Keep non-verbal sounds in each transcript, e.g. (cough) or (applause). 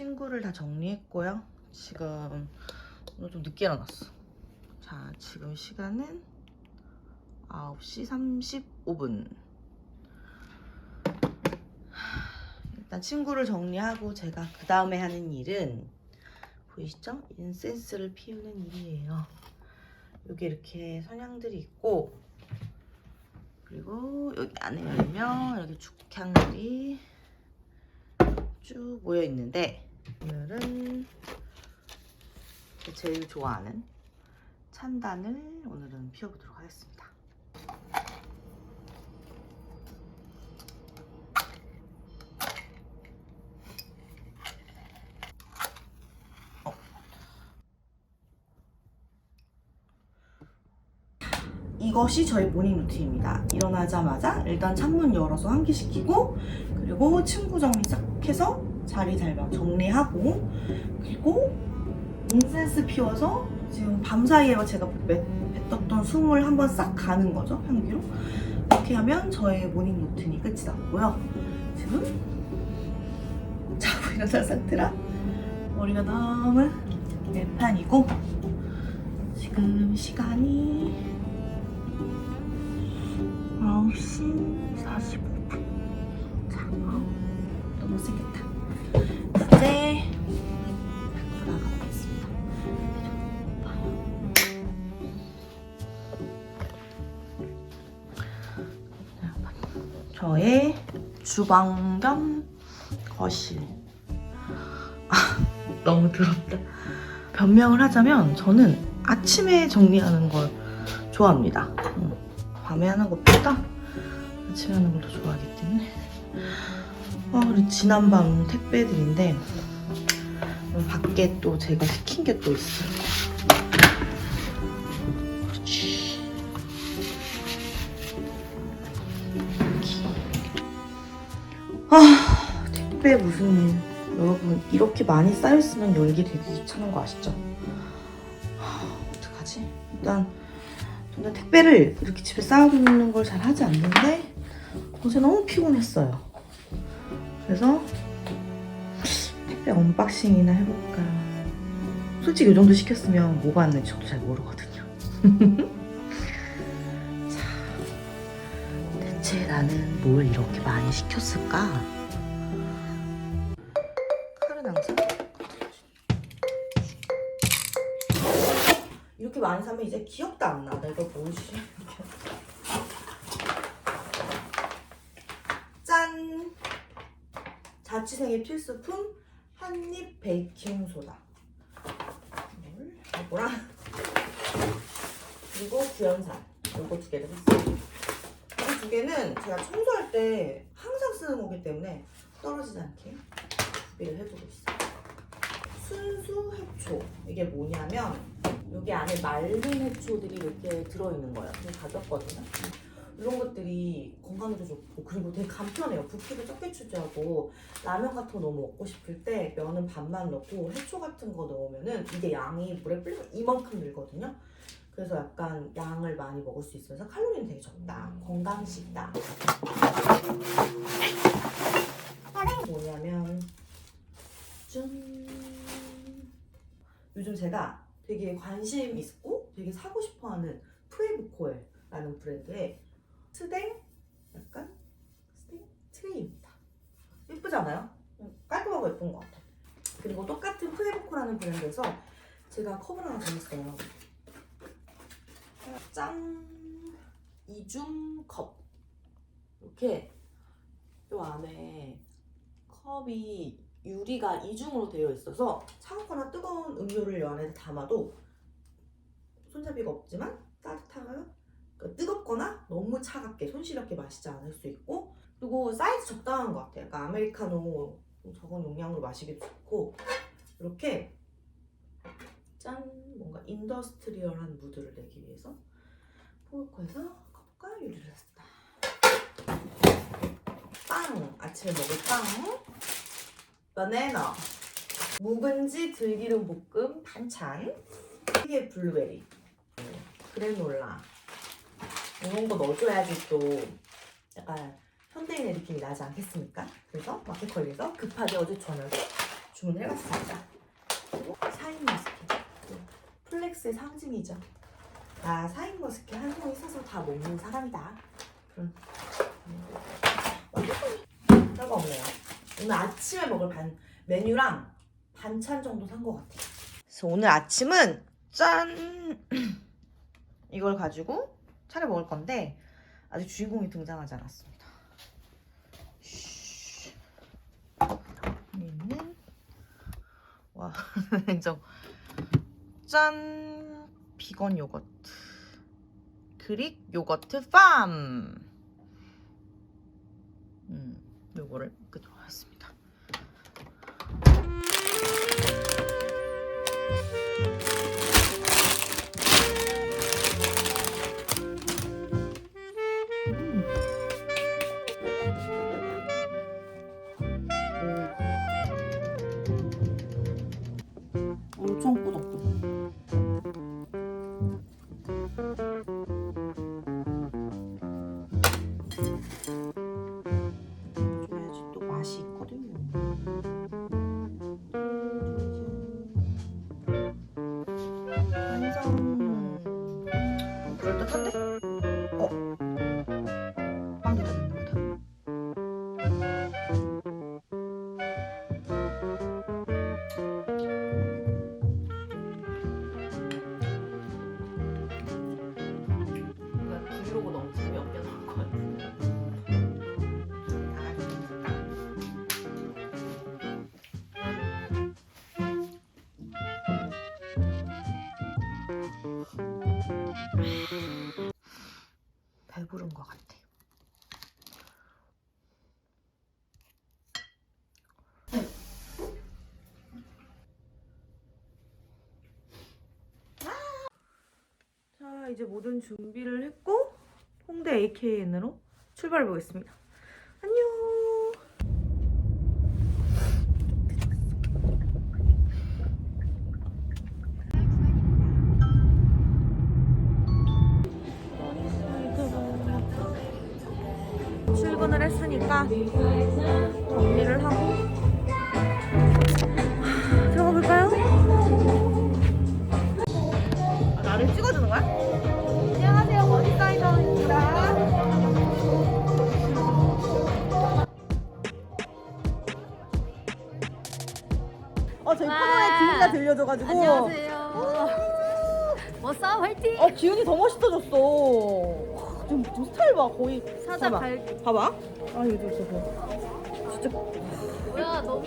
친구를 다 정리했고요. 지금 오늘 좀 늦게 일어났어. 자, 지금 시간은 9시 35분. 일단 친구를 정리하고 제가 그 다음에 하는 일은 보이시죠? 인센스를 피우는 일이에요. 여기 이렇게 선향들이 있고 그리고 여기 안에 열면 이렇게 죽향들이 쭉 모여 있는데 오늘은 제일 좋아하는 찬단을 오늘은 피워보도록 하겠습니다. 어. 이것이 저희 모닝 루틴입니다. 일어나자마자 일단 창문 열어서 환기시키고 그리고 친구 정리 싹 해서 자리 잘방 정리하고 그리고 인센스 피워서 지금 밤사이에 제가 뱉- 뱉었던 숨을 한번 싹 가는 거죠 향기로? 이렇게 하면 저의 모닝 루틴이 끝이 났고요. 지금 자고 (laughs) 일어난 상태라 머리가 너무 개판이고 지금 시간이 9시 45분. 자, 어, 너무 세겠다 주방 겸 거실. 아, (laughs) 너무 더럽다. 변명을 하자면 저는 아침에 정리하는 걸 좋아합니다. 음, 밤에 하는 것보다 아침에 하는 걸 더 좋아하기 때문에. 아, 그리고 지난밤 택배들인데 음, 밖에 또 제가 시킨 게 또 있어요 아 택배 무슨 일 여러분 이렇게 많이 쌓였으면 열기 되게 귀찮은 거 아시죠? 하, 어떡하지? 일단 저는 택배를 이렇게 집에 쌓아두는 걸 잘 하지 않는데 어제 너무 피곤했어요. 그래서 택배 언박싱이나 해볼까. 솔직히 이 정도 시켰으면 뭐가 왔는지 저도 잘 모르거든요. (laughs) 뭘 이렇게 많이 시켰을까? 이렇게 많이 사면 이제 기억도 안 나. 내가 뭘 시. 짠! 자취생의 필수품 한입 베이킹 소다. 이걸 이거랑 그리고 구연산 이거 두 개를 샀어요. 이 두 개는 제가 청소할 때 항상 쓰는 거기 때문에 떨어지지 않게 구비를 해두고 있어요. 순수 해초 이게 뭐냐면 여기 안에 마른 해초들이 이렇게 들어있는 거예요. 그래서 가졌거든요. 이런 것들이 건강에도 좋고 그리고 되게 간편해요. 부피도 적게 추지하고 라면 같은 거 너무 먹고 싶을 때 면은 반만 넣고 해초 같은 거 넣으면은 이게 양이 물에 불리면 이만큼 늘거든요. 그래서 약간 양을 많이 먹을 수 있어서 칼로리는 되게 적다. 건강식다. 뭐냐면 짠. 요즘 제가 되게 관심 있고 되게 사고 싶어하는 프레브코엘라는 브랜드의 스댕 약간 스댕 트레이입니다. 예쁘잖아요? 깔끔하고 예쁜 것 같아요. 그리고 똑같은 프레브코라는 브랜드에서 제가 컵을 하나 더 샀어요. 짠! 이중 컵. 이렇게 요 안에 컵이 유리가 이중으로 되어 있어서 차갑거나 뜨거운 음료를 이 안에 담아도 손잡이가 없지만 따뜻하고 그 뜨겁거나 너무 차갑게 손시렵게 마시지 않을 수 있고 그리고 사이즈 적당한 것 같아요. 약간 아메리카노 적은 용량으로 마시기도 좋고 이렇게 짠 뭔가 인더스트리얼한 무드를 내기 위해서 포르코에서 컵과 유리를 샀다. 빵 아침에 먹을 빵 바나나 묵은지 들기름 볶음 반찬 이게 블루베리 그래놀라 이런 거 넣어줘야지 또 약간 현대인의 느낌이 나지 않겠습니까? 그래서 마켓컬리에서 급하게 어제 저녁에 주문해봤습니다. 그리고 샤인머스켓. 플렉스의 상징이죠. 나 샤인머스켓 한 송이 사서 다 먹는 사람이다. 그런. 별거 없네요. 오늘 아침에 먹을 반 메뉴랑 반찬 정도 산 것 같아요. 그래서 오늘 아침은 짠 (clears throat) 이걸 가지고 차려 먹을 건데 아직 주인공이 등장하지 않았습니다. 쉬. 여기 있는 와 (laughs) 인정 짠. 비건 요거트. 그릭 요거트 팜. 음, 요거를 먹도 이제 모든 준비를 했고 홍대 AKN으로 출발해 보겠습니다. 안녕. 출근을 했으니까 정리를 하고 어 저희 와. 코너에 기운이가 들려줘가지고 안녕하세요. 머싸 화이팅! 어 기운이 더 멋있어졌어 와, 좀, 좀 스타일 봐 거의 사자 봐봐. 발 봐봐 아 이거 좀 있어 진짜 뭐야 너무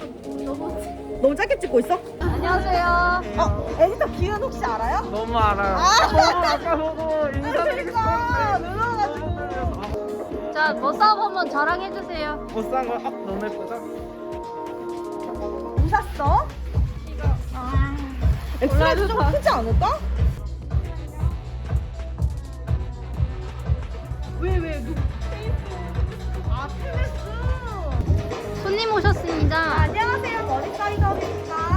너무 너무 짧게 찍고 있어? 안녕하세요. 어 에디터 기운 혹시 알아요? 너무 알아요. 너무 아까 보고 인사드리고 그러니까 싶었는데 놀라가지고 자 머싸 한번 자랑해 주세요. 못산 거. 아, 너무 예쁘죠? 뭐 샀어? 엑스라이즈 좀 크지 않을까? 왜, 왜, 누, 테이프. 아, 테레스. 손님 오셨습니다. 안녕하세요. 머니사이더입니다.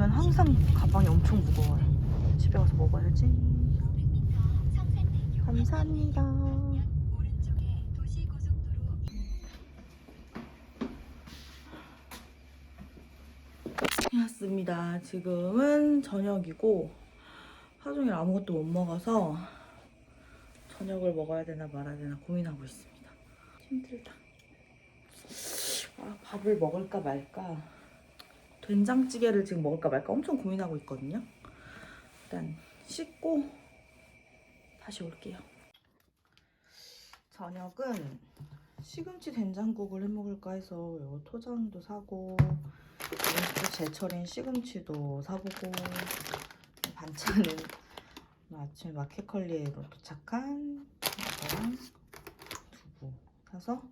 오면 항상 가방이 엄청 무거워요. 집에 가서 먹어야지. 감사합니다. 왔습니다. 지금은 저녁이고 하루 종일 아무것도 못 먹어서 저녁을 먹어야 되나 말아야 되나 고민하고 있습니다. 힘들다. 아, 밥을 먹을까 말까. 된장찌개를 지금 먹을까 말까 엄청 고민하고 있거든요. 일단 씻고 다시 올게요. 저녁은 시금치 된장국을 해 먹을까 해서 요 토장도 사고 또 제철인 시금치도 사보고 반찬은 오늘 아침에 마켓컬리에로 도착한 이거랑 두부 사서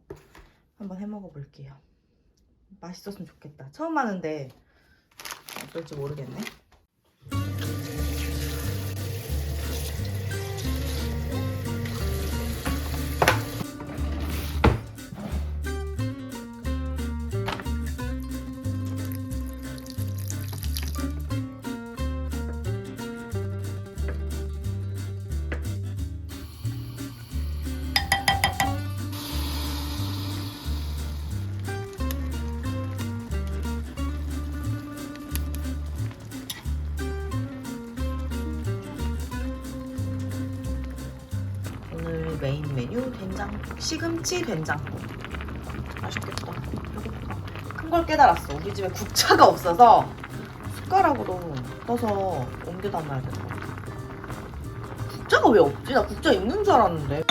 한번 해 먹어 볼게요. 맛있었으면 좋겠다. 처음 하는데 어떨지 모르겠네. 시금치 된장국 맛있겠다. 배고파 큰 걸 깨달았어. 우리 집에 국자가 없어서 숟가락으로 떠서 옮겨 담아야 될것 같아. 국자가 왜 없지? 나 국자 있는 줄 알았는데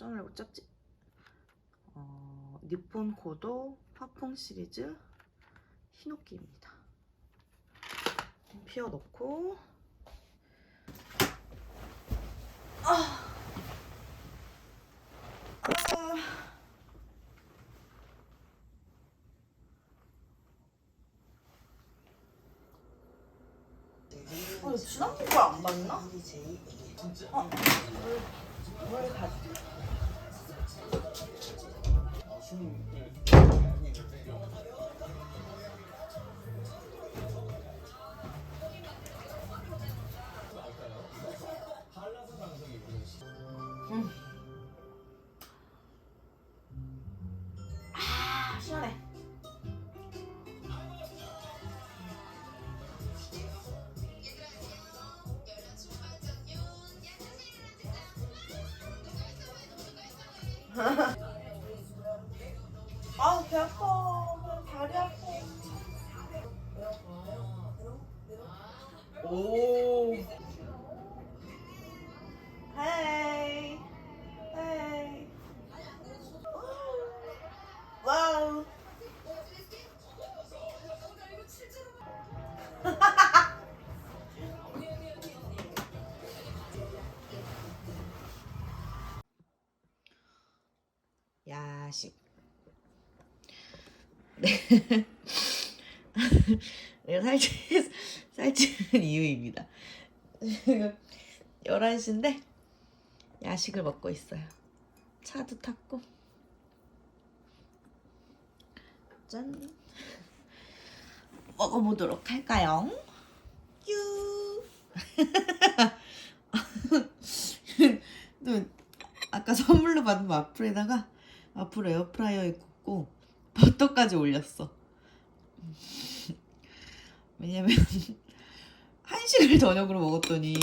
초점을 못 잡지. 어, 니폰 고도 파퐁 시리즈 히노키입니다. 피워 넣고. 아. 아, 지난번과 안 맞나? 어, 뭘, 뭘 가지? 음. 오. 헤이. 헤이. 와우. 야식. 네. (laughs) 내가 살찌, 살찌는 (laughs) 이유입니다. (laughs) 지금 11시인데 야식을 먹고 있어요. 차도 탔고. 짠. (laughs) 먹어보도록 할까요? 유. 또 아까 선물로 받은 와플에다가 와플 에어프라이어에 굽고 버터까지 올렸어. 왜냐면 한식을 (laughs) 저녁으로 먹었더니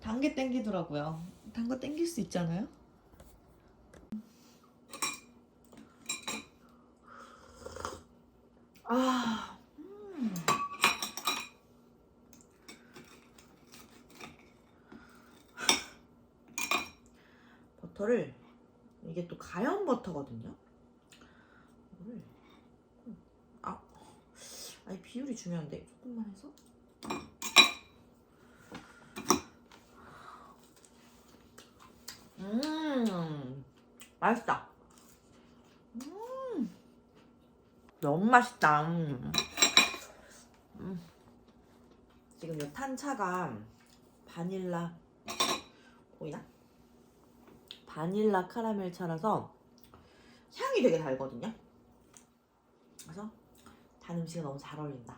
단 게 땡기더라고요. 단 거 땡길 수 있잖아요. 아, 음. 버터를 이게 또 가염 버터거든요. 이거를 아, 아니 비율이 중요한데 조금만 해서. 음, 맛있다. 음, 너무 맛있다. 음. 음. 지금 이 탄차가 바닐라 보이나? 바닐라 카라멜 차라서 향이 되게 달거든요. 그래서 단 음식에 너무 잘 어울린다.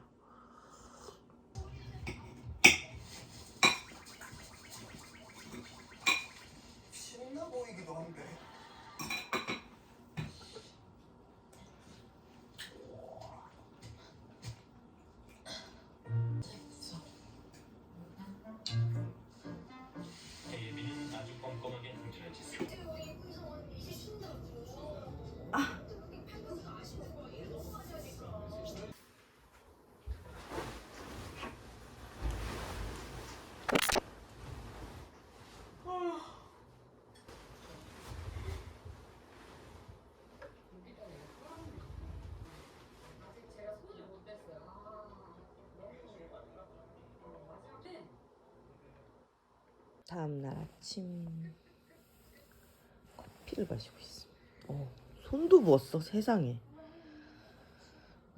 신나 보이기도 한데 다음날 아침 커피를 마시고 있어. 어, 손도 부었어 세상에.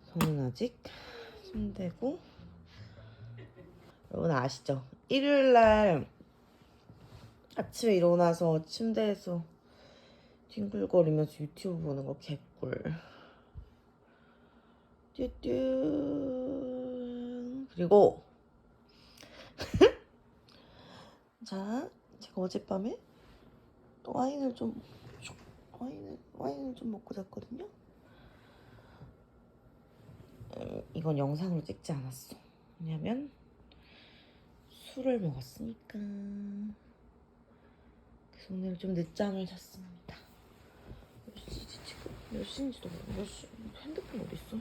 손은 아직 손대고. 여러분 아시죠? 일요일 날 아침에 일어나서 침대에서 뒹굴거리면서 유튜브 보는 거 개꿀. 뚜뚜. 그리고 자, 제가 어젯밤에 또 와인을 좀 와인을 와인을 좀 먹고 잤거든요. 음, 이건 영상으로 찍지 않았어. 왜냐면 술을 먹었으니까. 그래서 오늘 좀 늦잠을 잤습니다. 몇 시지 지금? 몇 시인지도 모르 몇 시? 핸드폰 어디 있어?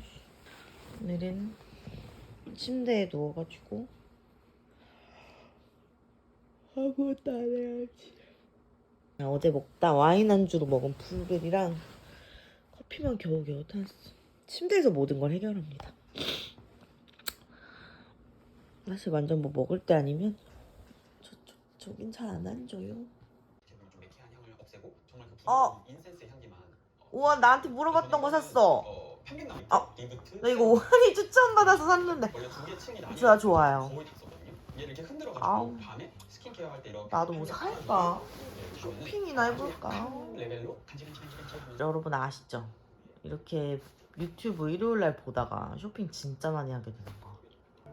오늘은 침대에 누워가지고 아무것도 안 해야지. 어제 먹다 와인 안주로 먹은 블루베리랑 커피만 겨우겨우 탔어. 침대에서 모든 걸 해결합니다. 사실 완전 뭐 먹을 때 아니면 저쪽 저긴 잘 안 앉아요. 그 어. 우와 나한테 물어봤던 거 샀어. 리부트 나 이거 오한이 추천받아서 샀는데 원래 두개 층이 나뉘어 진짜 좋아요. 얘를 이렇게 흔들어가지고 아우. 밤에 케어 할 때 이렇게 나도 뭐 살까? 네, 쇼핑이나 해볼까? 레벨로 여러분 아시죠? 이렇게 유튜브 일요일 날 보다가 쇼핑 진짜 많이 하게 되는 거.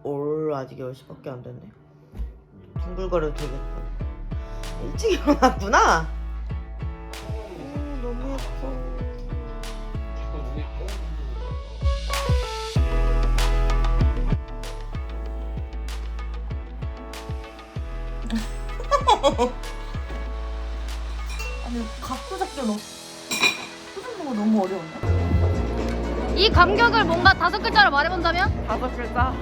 올 아직 10시밖에 안 됐네. 둥글거려도 되겠다. 일찍 일어났구나. 오, 너무 예뻐. (laughs) 아니 각도 잡기 너 표정 보고 너무 어려운데? 이 감격을 뭔가 다섯 글자로 말해본다면? 다섯 글자.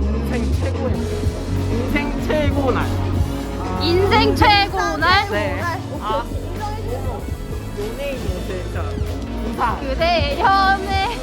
인생 최고의 인생 최고 날. 인생 최고 날 네. 아. 연예인 요새 진짜 부산. 그대의 연애